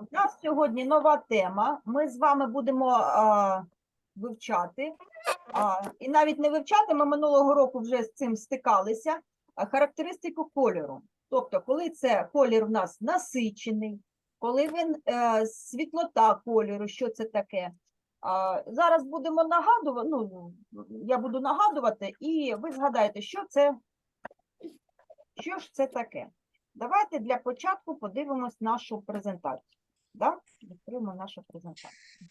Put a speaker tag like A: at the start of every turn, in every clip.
A: У нас сьогодні нова тема. Ми з вами будемо а, вивчати, а, і навіть не вивчати, ми минулого року вже з цим стикалися. а, Характеристику кольору. Тобто, коли це колір в нас насичений, коли він е, світлота кольору, що це таке. А, зараз будемо нагадувати, ну, я буду нагадувати, і ви згадаєте, що це, що ж це таке. Давайте для початку подивимось нашу презентацію. Да? Відкриємо нашу презентацію.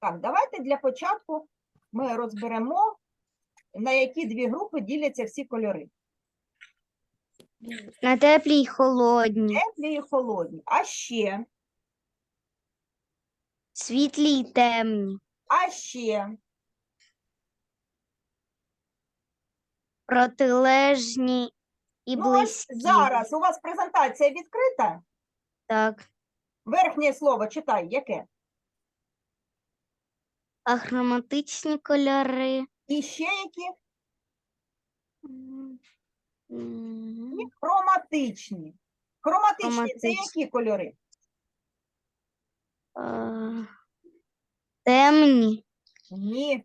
A: Так, давайте для початку ми розберемо, на які дві групи діляться всі кольори.
B: На теплі й холодні,
A: Теплі і холодні. А ще,
B: світлі й темні,
A: а ще,
B: протилежні і
A: ну ось
B: близькі.
A: зараз у вас презентація відкрита.
B: Так.
A: Верхнє слово читай, яке?
B: Ахроматичні кольори.
A: І ще які?
B: М,
A: І Хроматичні. Хроматичні це
B: Хроматичні.
A: які кольори?
B: а, Темні,
A: Ні.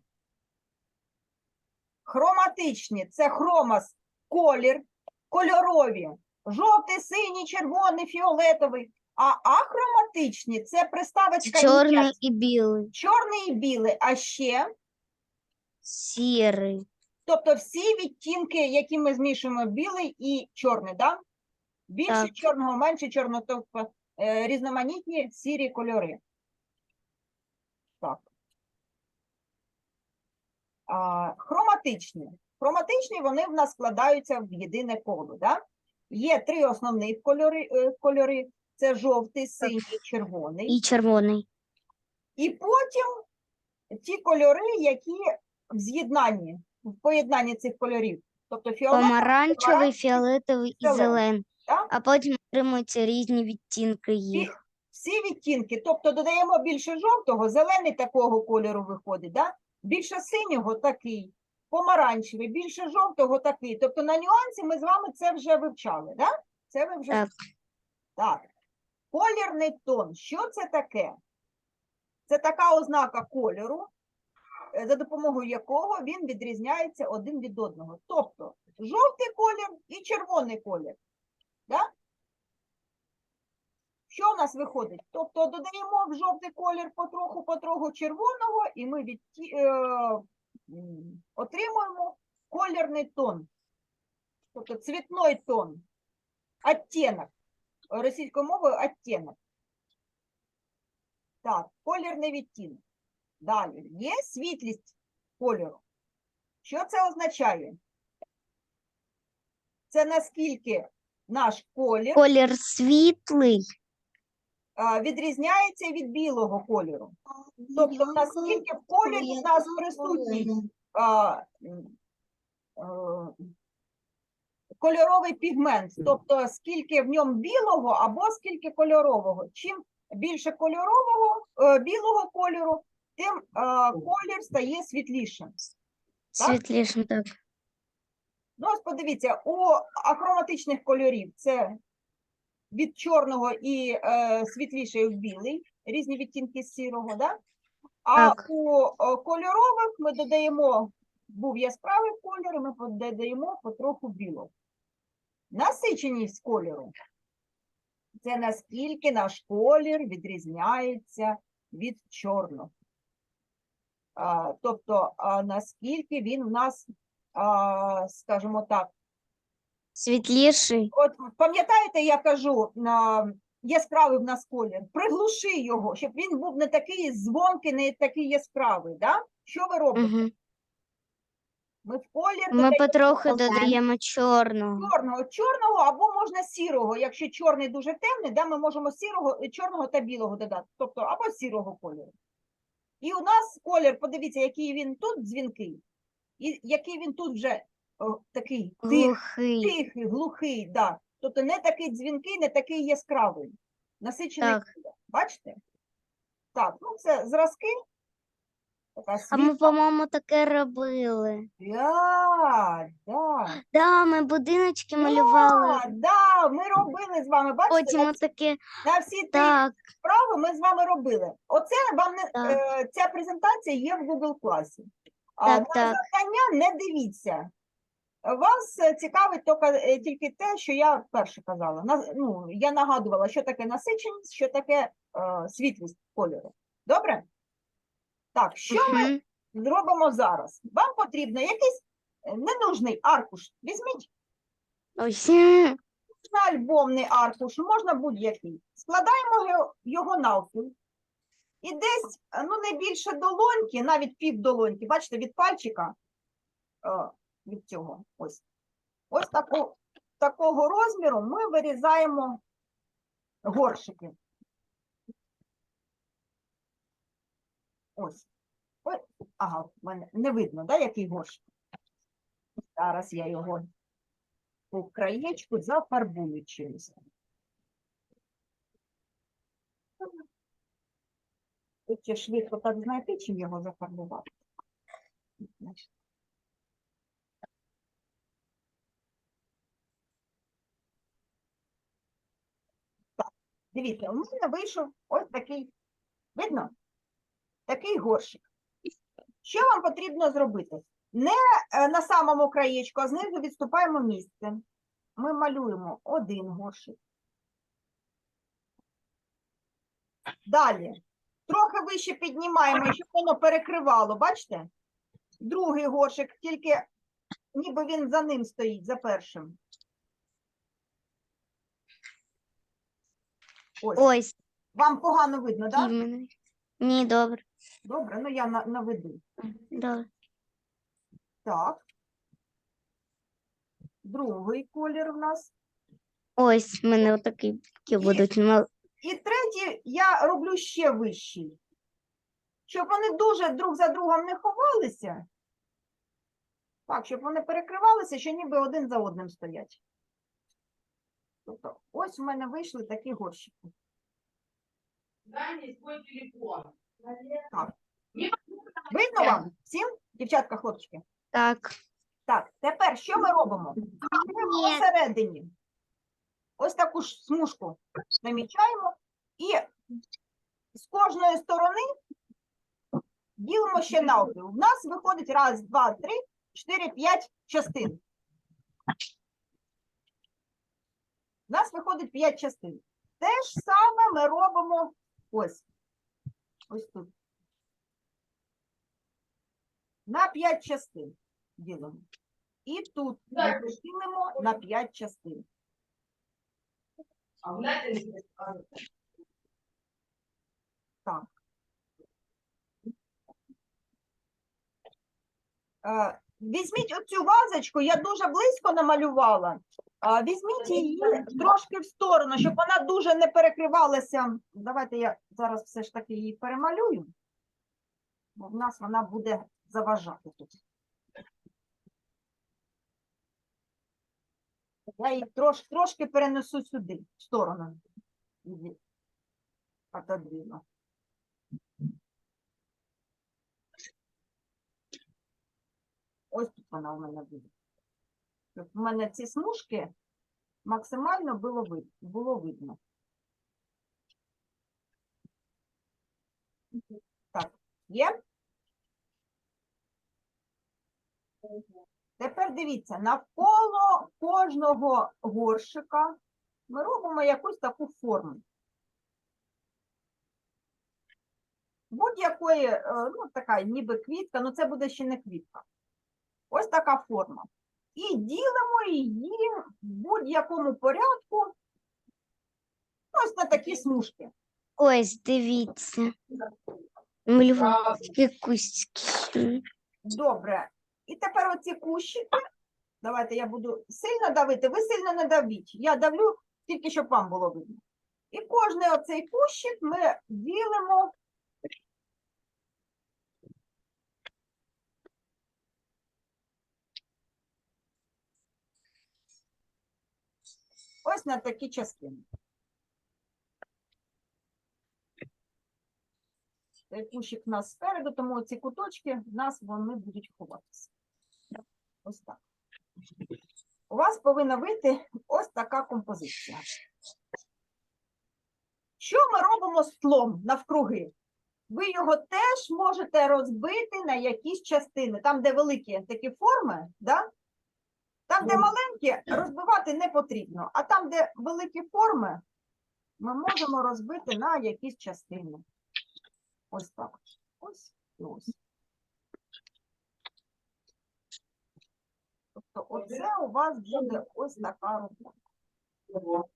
A: Хроматичні це хромас, колір, кольорові, жовтий, синій, червоний, фіолетовий. А ахроматичні це приставочка
B: чорний і білий,
A: чорний і білий, а ще,
B: сірий,
A: тобто всі відтінки, які ми змішуємо білий і чорний, да? Більше
B: Так.
A: чорного, менше чорного, тобто е, різноманітні сірі кольори. Так. А, хроматичні. Хроматичні вони в нас складаються в єдине коло. Да? Є три основних кольори, е, кольори. Це жовтий, синій, червоний.
B: і червоний.
A: І потім ті кольори, які в з'єднанні, в поєднанні цих кольорів. Тобто фіолетовий,
B: Помаранчевий, фіолетовий і
A: зелений. Так.
B: А потім отримуються різні відтінки їх.
A: всі відтінки. Тобто додаємо більше жовтого, зелений такого кольору виходить, да? більше синього такий, помаранчевий, більше жовтого такий. Тобто на нюансі ми з вами це вже вивчали, да? Це ви вже
B: Так.
A: так. Колірний тон. Що це таке? Це така ознака кольору, е, за допомогою якого він відрізняється один від одного. Тобто жовтий колір і червоний колір. Да? Що у нас виходить? Тобто додаємо в жовтий колір потроху-потроху червоного, і ми відті... отримуємо колірний тон. Тобто цвітний тон, оттінок. Російською мовою оттінок. Так, колірний відтінок. Далі. Є світлість кольору. Що це означає? Це наскільки наш колір
B: Колір світлий,
A: відрізняється від білого кольору. Тобто, наскільки в кольорі в нас присутній кольоровий пігмент, тобто скільки в ньому білого або скільки кольорового. Чим більше кольорового, е, білого кольору, тим колір стає світлішим. Так?
B: світлішим, так.
A: Ну, ось подивіться, у ахроматичних кольорів це від чорного і е, світліший в білий, різні відтінки сірого, да? а
B: Так.
A: у кольорових ми додаємо, був яскравий кольор, і ми додаємо потроху білого. Насиченість кольору це наскільки наш колір відрізняється від чорного. А, тобто, а, наскільки він у нас, а, скажімо так,
B: Світліший,
A: От пам'ятаєте, я кажу, на яскравий в нас колір, приглуши його, щоб він був не такий звонкий, не такий яскравий. Да? Що ви робите?
B: угу.
A: Ми в колір
B: Ми
A: додаємо
B: потроху
A: зеленого,
B: додаємо чорного.
A: чорного, чорного або можна сірого. Якщо чорний дуже темний, да, ми можемо сірого, е, чорного та білого додати, тобто або сірого кольору. І у нас колір, подивіться, який він тут дзвінкий, і який він тут вже о, такий.
B: Глухий.
A: тихий, глухий, да. Тобто не такий дзвінкий, не такий яскравий. Насичений
B: Так.
A: колір. Бачите? Так, ну це зразки. Така
B: А ми, по-моєму, таке робили.
A: Да, да.
B: Да, ми будиночки малювали.
A: Да, да, ми робили з вами, бачите,
B: Потім
A: на,
B: таке,
A: на всі
B: так,
A: справи ми з вами робили. Оце вам не
B: Так.
A: е, ця презентація є в Google класі. А
B: Так,
A: на
B: так.
A: завдання не дивіться. Вас е, цікавить тільки, е, тільки те, що я перше казала. На, ну, я нагадувала, що таке насиченість, що таке е, світлість кольору. Добре? Так, що ми зробимо зараз? Вам потрібно якийсь е, ненужний аркуш. Візьміть
B: Ось.
A: можна альбомний аркуш, можна будь-який. Складаємо його- навпіл. І десь, ну, не більше долоньки, навіть пів долоньки, бачите, від пальчика, е, від цього, ось. Ось тако, такого розміру ми вирізаємо горшики. Ось. Ой, ага, в мене не видно, да, який горшик? Зараз я його по краєчку зафарбую чимось. Тут ще швидко так знайти, чим його зафарбувати. Дивіться, у мене вийшов ось такий, видно? Такий горщик. Що вам потрібно зробити? Не е, на самому краєчку, а знизу відступаємо місце. Ми малюємо один горщик. Далі. Трохи вище піднімаємо, щоб воно перекривало, бачите? Другий горщик, тільки ніби він за ним стоїть, за першим. Ось.
B: Ось.
A: Вам погано видно, так? Да?
B: іменно. Ні, добре.
A: Добре, ну я на- наведу.
B: добре.
A: Так. Другий колір в нас.
B: Ось в мене отакі такі будуть. мал-
A: І третій я роблю ще вищий. Щоб вони дуже друг за другом не ховалися. Так, щоб вони перекривалися, що ніби один за одним стоять. Тобто, ось у мене вийшли такі горщики.
C: Дай мне свой телефон.
A: Видно вам? Всім, дівчатка, хлопчики?
B: Так.
A: Так, тепер що ми робимо? Ми посередині ось таку ж смужку намічаємо і з кожної сторони ділимо ще навпіл. У нас виходить раз, два, три, чотири, п'ять частин. У нас виходить п'ять частин. Те ж саме ми робимо ось. Ось тут. На п'ять частин ділимо. І тут ми поділимо на п'ять частин.
C: Скажет.
A: Е, Візьміть оцю вазочку, я дуже близько намалювала. Е, Візьміть її трошки в сторону, щоб вона дуже не перекривалася. Давайте я зараз все ж таки її перемалюю, бо в нас вона буде заважати тут. Я її трош, трошки перенесу сюди, в сторону. Отодвину. Ось тут вона у мене буде. В мене ці смужки максимально було, вид, було видно. Так, є? Тепер дивіться, навколо кожного горшика ми робимо якусь таку форму. Будь-якої, е, ну така ніби квітка, ну це буде ще не квітка. Ось така форма. І ділимо її в будь-якому порядку. Ось на такі смужки.
B: Ось, дивіться. Малював кустики.
A: Добре. І тепер оці кущики. Давайте я буду сильно давити. Ви сильно не давіть. Я давлю тільки, щоб вам було видно. І кожний оцей кущик ми ділимо. Ось на такі частини. Кущик в нас спереду, тому ці куточки в нас вони будуть ховатися. Ось так. У вас повинна вийти ось така композиція. Що ми робимо з тлом навкруги? Ви його теж можете розбити на якісь частини. Там, де великі такі форми, да? Там, де маленькі, розбивати не потрібно. А там, де великі форми, ми можемо розбити на якісь частини. Ось так. Ось і ось. Тобто, оце у вас буде ось така робота.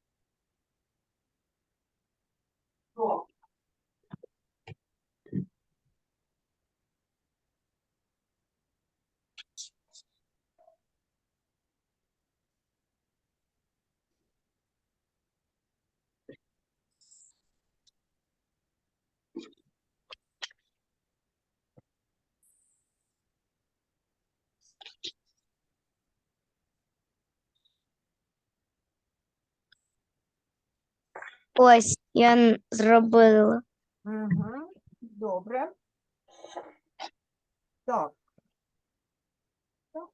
B: Ось я зробила.
A: Угу. Добре. Так. Так.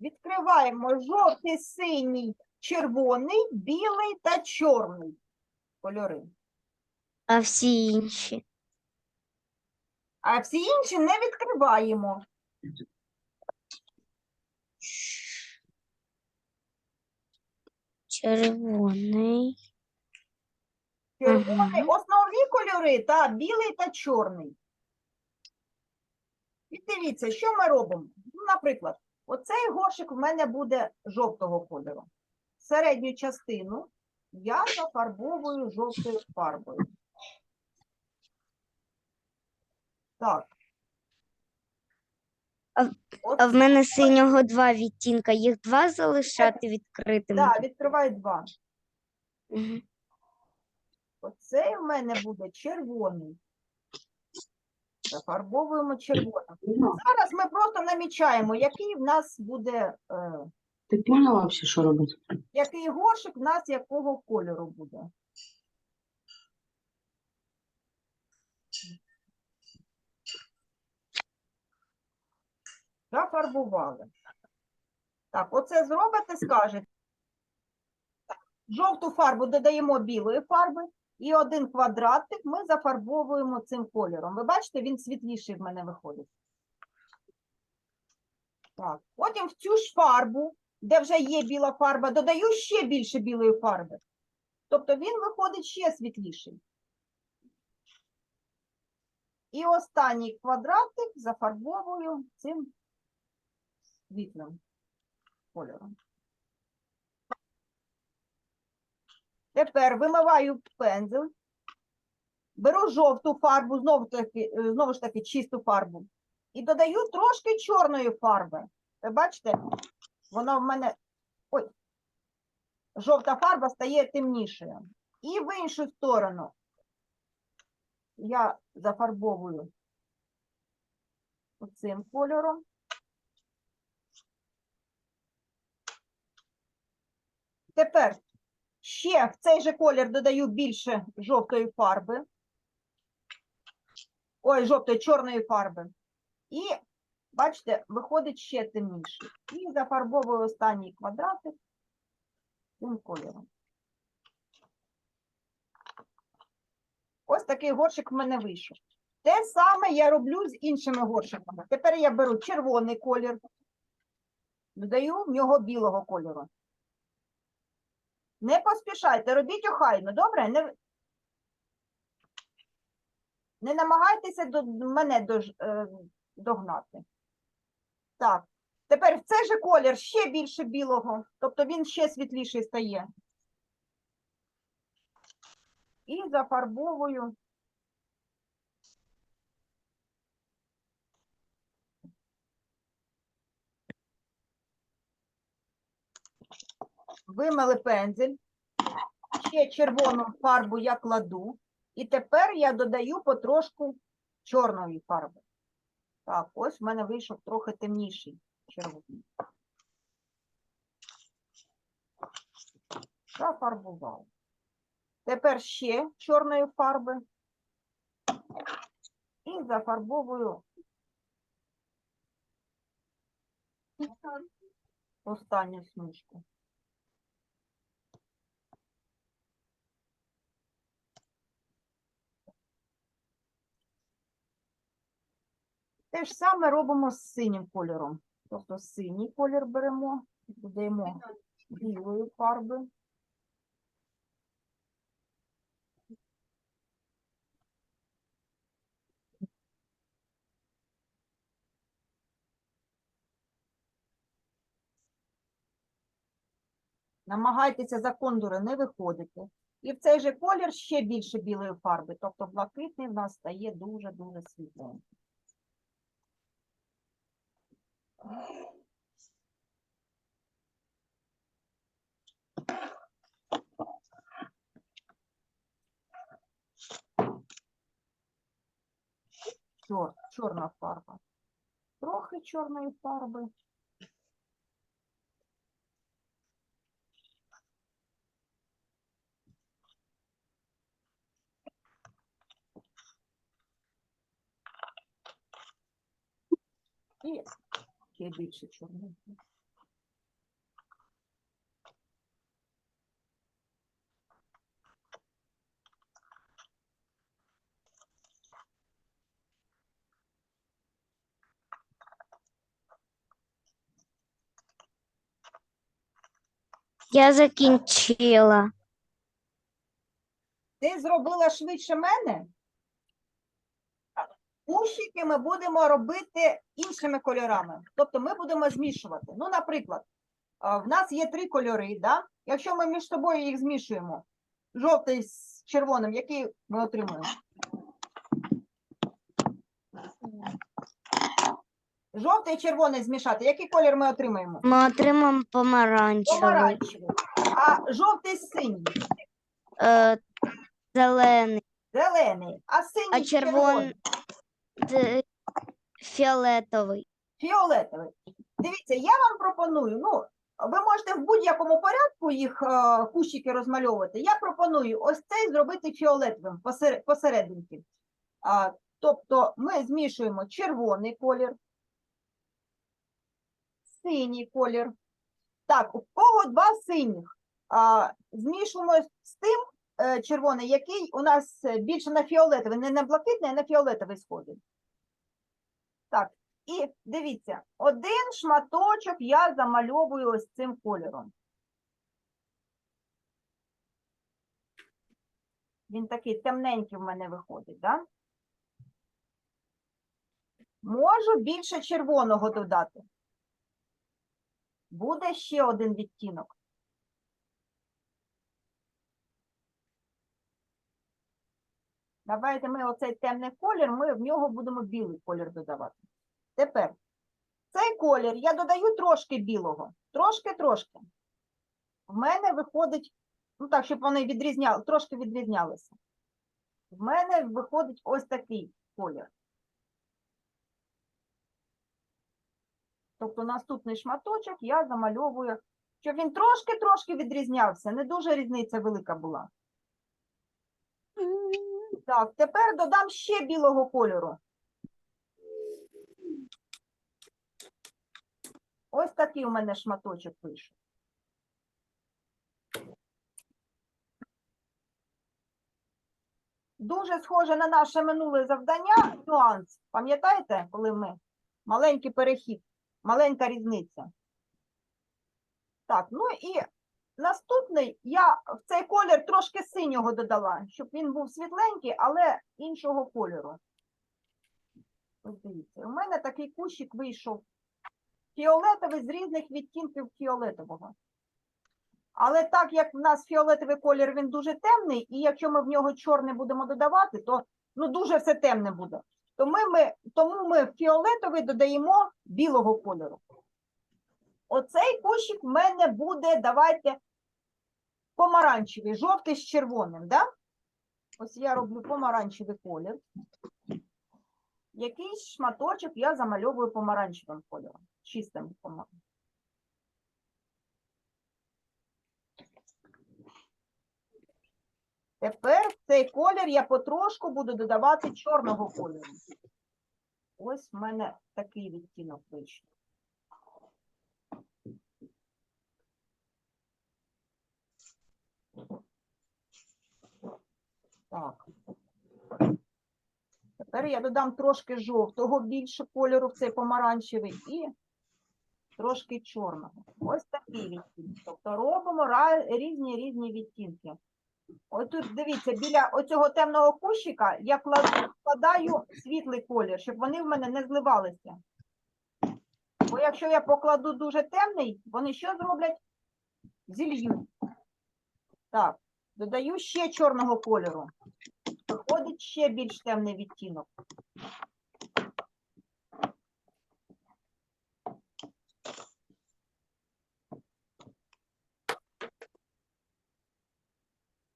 A: Відкриваємо жовтий, синій, червоний, білий та чорний кольори.
B: А всі інші.
A: А всі інші не відкриваємо.
B: Червоний.
A: Червоний,
B: Мгм.
A: основні кольори та білий та чорний. І дивіться, що ми робимо. Ну, наприклад, оцей горшик в мене буде жовтого кольору. Середню частину я зафарбовую жовтою фарбою. Так.
B: А-
A: От,
B: А в мене синього два відтінка. Їх два залишати відкритими.
A: да, відкривай два.
B: Мгм.
A: Оцей в мене буде червоний. Зафарбовуємо червоним. Зараз ми просто намічаємо, який в нас буде, е,
C: Ти поняла вообще, що робити?
A: який горшик в нас якого кольору буде. Зафарбували. Так, оце зробите, скажете. Жовту фарбу додаємо білої фарби, і один квадратик ми зафарбовуємо цим кольором. Ви бачите, він світліший в мене виходить. Так, потім в цю ж фарбу, де вже є біла фарба, додаю ще більше білої фарби. Тобто він виходить ще світліший. І останній квадратик зафарбовую цим світлим кольором. Тепер вимиваю пензель, беру жовту фарбу, знову, таки, е, знову ж таки чисту фарбу, і додаю трошки чорної фарби. Ви бачите, вона в мене. Ой, жовта фарба стає темнішою. І в іншу сторону я зафарбовую цим кольором. Тепер ще в цей же колір додаю більше жовтої фарби. Ой, жовтої чорної фарби. І, бачите, виходить ще темніше. І зафарбовую останній квадратик цим кольором. Ось такий горщик в мене вийшов. Те саме я роблю з іншими горщиками. Тепер я беру червоний колір, додаю в нього білого кольору. Не поспішайте, робіть охайно, добре? Не, не намагайтеся до мене до, е, догнати. Так, тепер цей же колір ще більше білого, тобто він ще світліший стає. І зафарбовую. Вимили пензель. Ще червону фарбу я кладу. І тепер я додаю потрошку чорної фарби. Так, ось в мене вийшов трохи темніший червоний. Зафарбував. Тепер ще чорної фарби. І зафарбовую останню смужку. Те ж саме робимо з синім кольором. Тобто синій колір беремо, додаємо білої фарби. Намагайтеся за контури не виходити. І в цей же колір ще більше білої фарби. Тобто блакитний в нас стає дуже-дуже світлим. Чор, чорна фарба. Трохи чорної фарби. І ще більше чорної.
B: Я закінчила.
A: Ти зробила швидше мене? Кущики ми будемо робити іншими кольорами. Тобто ми будемо змішувати. Ну, наприклад, в нас є три кольори, да? якщо ми між собою їх змішуємо, жовтий з червоним, який ми отримуємо? Жовтий і червоний змішати, який колір ми отримаємо?
B: Ми отримаємо помаранчевий,
A: Помаранчевий. А жовтий з синій,
B: е, зелений,
A: зелений, а синій
B: а
A: з
B: червоний фіолетовий.
A: Фіолетовий. Дивіться, я вам пропоную, ну, ви можете в будь-якому порядку їх е, кущики розмальовувати. Я пропоную ось цей зробити фіолетовим посеред, посерединки. А, тобто ми змішуємо червоний колір, синій колір. Так, у кого два синіх? А, змішуємо з тим е, червоний, який у нас е, більше на фіолетовий, не на блакитний, а на фіолетовий сходить. Так, і дивіться, один шматочок я замальовую ось цим кольором. Він такий темненький в мене виходить, да? Можу більше червоного додати. Буде ще один відтінок. Давайте ми оцей темний колір, ми в нього будемо білий колір додавати. Тепер цей колір я додаю трошки білого, трошки-трошки. В мене виходить, ну так, щоб вони відрізняли, трошки відрізнялися. В мене виходить ось такий колір. Тобто наступний шматочок я замальовую, щоб він трошки-трошки відрізнявся, не дуже різниця велика була. Так, тепер додам ще білого кольору. Ось такий у мене шматочок вийшов. Дуже схоже на наше минуле завдання, нюанс. Пам'ятаєте, коли ми маленький перехід, маленька різниця. Так, ну і наступний я в цей колір трошки синього додала, щоб він був світленький, але іншого кольору. Дивіться, у мене такий кущик вийшов фіолетовий з різних відтінків фіолетового. Але так як в нас фіолетовий колір він дуже темний, і якщо ми в нього чорний будемо додавати, то ну дуже все темне буде. То ми, ми, тому ми фіолетовий додаємо білого кольору. Оцей кущик в мене буде, давайте, помаранчевий, жовтий з червоним. Да? Ось я роблю помаранчевий колір. Якийсь шматочок я замальовую помаранчевим кольором, чистим помаранчевим. Тепер цей колір я потрошку буду додавати чорного кольору. Ось в мене такий відтінок вийшов. Так. Тепер я додам трошки жовтого більше кольору в цей помаранчевий і трошки чорного. Ось такий відтінок. Тобто робимо різні різні відтінки. Ось тут дивіться, біля оцього темного кущика я вкладаю світлий колір, щоб вони в мене не зливалися. Бо якщо я покладу дуже темний, вони що зроблять? Зільють. Так, додаю ще чорного кольору. Виходить ще більш темний відтінок.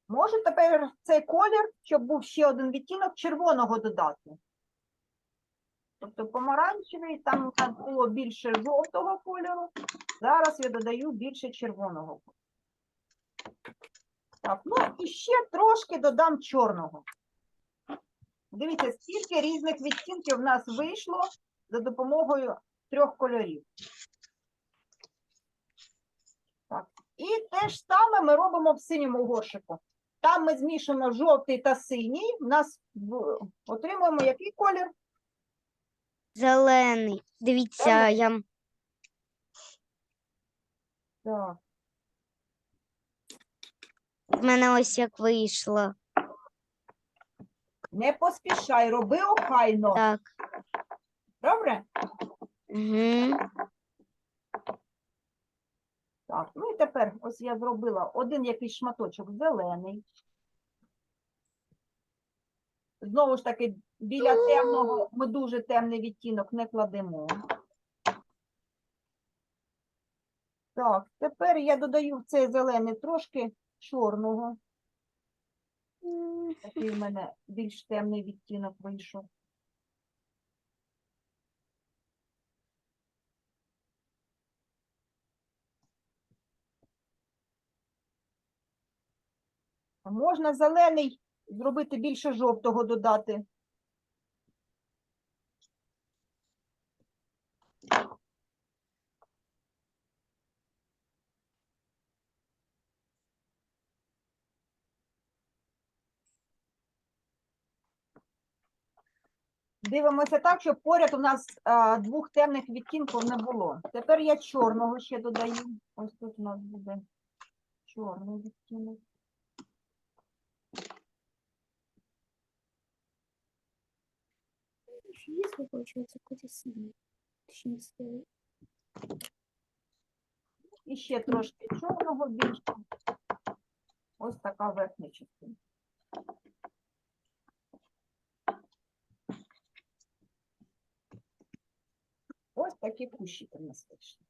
A: Можу тепер цей колір, щоб був ще один відтінок, червоного додати. Тобто помаранчевий, там було більше жовтого кольору. Зараз я додаю більше червоного. Так, ну і ще трошки додам чорного. Дивіться, скільки різних відтінків в нас вийшло за допомогою трьох кольорів. Так. І те ж саме ми робимо в синьому горшику. Там ми змішуємо жовтий та синій. У нас отримуємо який колір?
B: Зелений. Дивіться,
A: Зелений.
B: я
A: Так.
B: В мене ось як вийшло.
A: Не поспішай, роби охайно.
B: Так.
A: Добре?
B: Угу.
A: Так, ну і тепер ось я зробила один якийсь шматочок зелений. Знову ж таки, біля темного ми дуже темний відтінок не кладемо. Так, тепер я додаю в цей зелений трошки чорного. Такий в мене більш темний відтінок вийшов. Можна зелений зробити більше жовтого додати. Дивимося так, щоб поряд у нас а, двох темних відтінків не було. Тепер я чорного ще додаю. Ось тут у нас буде чорний відтінок.
D: Если получается какой-то синий, точнее серый.
A: І ще трошки чорного більше. Ось така верхня частина. Ось такі кущики в нас вийшли.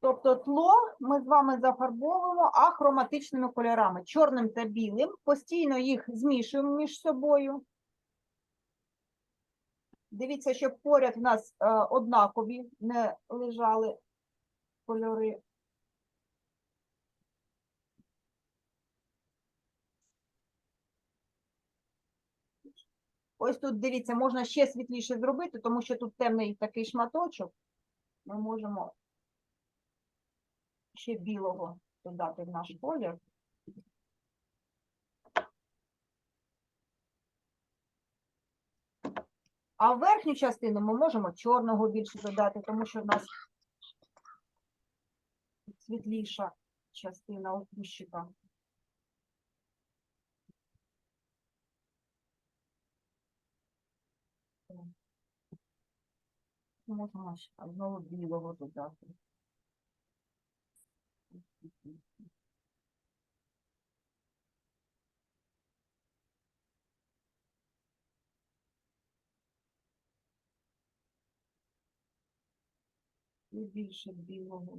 A: Тобто тло ми з вами зафарбовуємо ахроматичними кольорами, чорним та білим. Постійно їх змішуємо між собою. Дивіться, щоб поряд в нас е, однакові не лежали кольори. Ось тут, дивіться, можна ще світліше зробити, тому що тут темний такий шматочок. Ми можемо ще білого додати в наш колір. А в верхню частину ми можемо чорного більше додати, тому що в нас світліша частина у кущика. Можемо ще знову білого додати. І більше білого.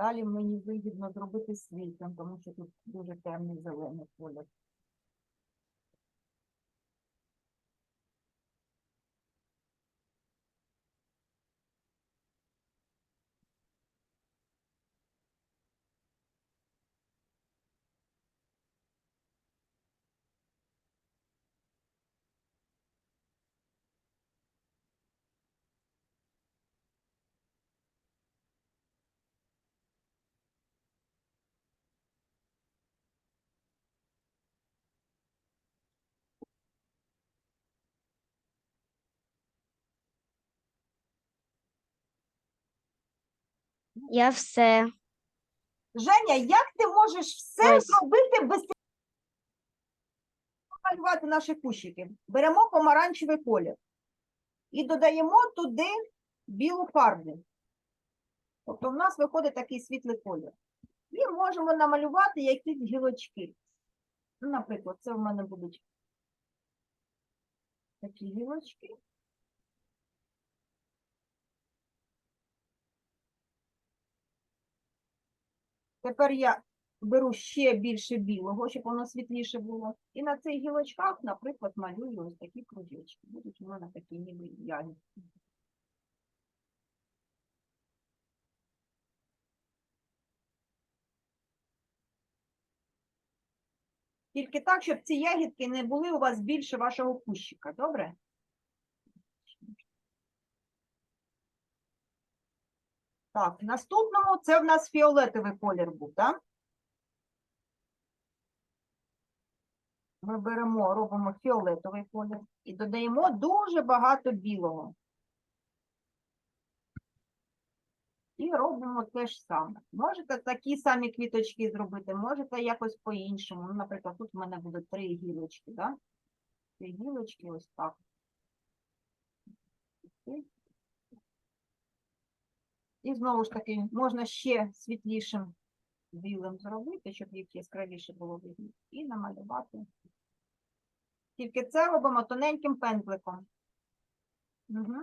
A: Далі мені вигідно зробити світлом, тому що тут дуже темний зелений колір.
B: Я все.
A: Женя, як ти можеш все
B: Ось.
A: зробити без малювати наші кущики? Беремо помаранчевий колір і додаємо туди білу фарбу. Тобто в нас виходить такий світлий колір. І можемо намалювати якісь гілочки. Наприклад, це в мене будуть такі гілочки. Тепер я беру ще більше білого, щоб воно світліше було. І на цих гілочках, наприклад, малюю ось такі кружечки. Будуть у мене такі ніби ягідки. Тільки так, щоб ці ягідки не були у вас більше вашого кущика, добре? Так, наступному це в нас фіолетовий колір був, так? Ми беремо, робимо фіолетовий колір і додаємо дуже багато білого. І робимо те ж саме. Можете такі самі квіточки зробити, можете якось по-іншому. Ну, наприклад, тут в мене буде три гілочки, так? Три гілочки ось так. І знову ж таки, можна ще світлішим білим зробити, щоб їх яскравіше було видно, і намалювати. Тільки це робимо тоненьким пензликом. Угу.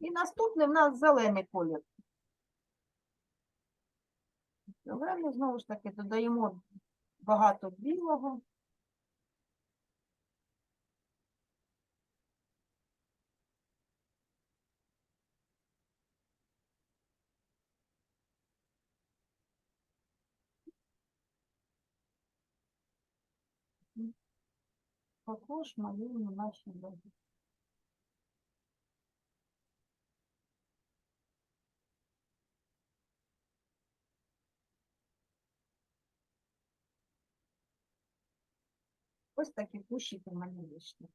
A: І наступний в нас зелений колір. Зелений, знову ж таки, додаємо багато білого. Також малюємо наші ягідки. Ось такі кущики вийшли.